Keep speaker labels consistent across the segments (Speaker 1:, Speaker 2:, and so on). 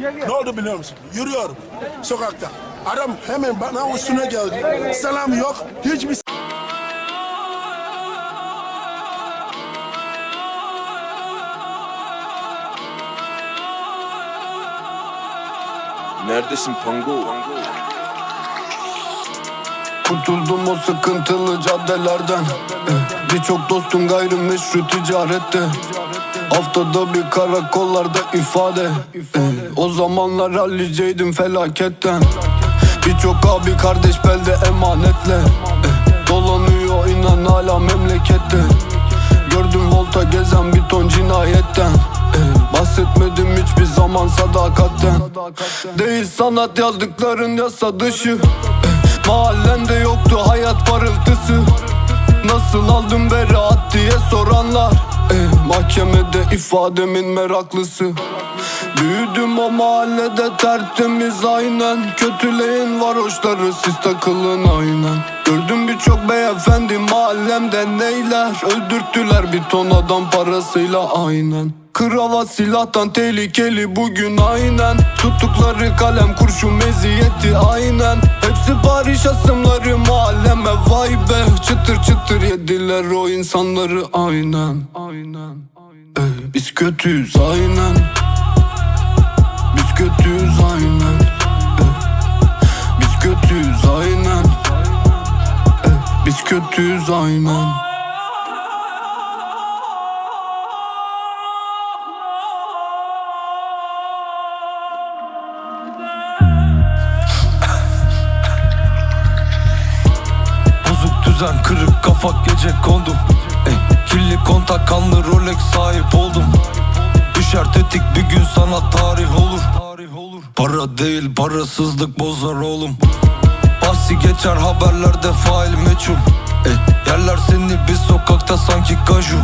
Speaker 1: Ne oldu biliyor musun? Yürüyorum sokakta. Adam hemen bana üstüne geldi. Selam yok. Hiçbir
Speaker 2: Neredesin Pango?
Speaker 3: Kurtuldum o sıkıntılı caddelerden Eh, Birçok dostum gayrimeşru ticarette Haftada bir karakollarda ifade. O zamanlar halliceydim felaketten. Birçok abi kardeş belde emanetle. Dolanıyor inan hala memlekette. Gördüm volta gezen bir ton cinayetten. Bahsetmedim hiçbir zaman sadakatten. Değil sanat yazdıkların yasa dışı. Mahallende yoktu hayat parıltısı. Nasıl aldım beraat diye eh, Mahkemede ifademin meraklısı. Büyüdüm o mahallede tertemiz aynen. Kötüleyin varoşları siz takılın aynen. Gördüm birçok beyefendi mahallemde neyler? Öldürttüler bir ton adam parasıyla aynen. Kravat silahtan tehlikeli bugün aynen. Tuttukları kalem kurşun meziyeti aynen. Hepsi Paris asımları mahalleme vay be. Çıtır çıtır yediler o insanları aynen. Aynen Biz kötüyüz aynen. Biz kötüyüz aynen. Ey, Biz kötüyüz aynen. Ey, Biz kötüyüz aynen.
Speaker 4: Bozuk düzen kırık kafa gece kondum Ey, Kirli kontak kanlı Rolex sahip oldum Düşer tetik bir gün sana tarih olur. Para değil parasızlık bozar oğlum. Bahsi geçer haberlerde fail meçhul. Ey, Yerler seni bir sokakta sanki kaju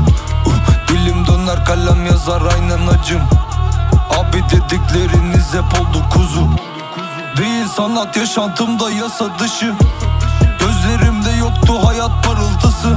Speaker 4: uh, Dilim döner kalem yazar aynen acım. Abi dedikleriniz hep oldu kuzu. Değil sanat yaşantımda yasa dışı. Gözlerimde yoktu hayat parıltısı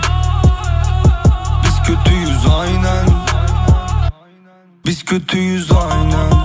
Speaker 4: Biz kötüyüz aynen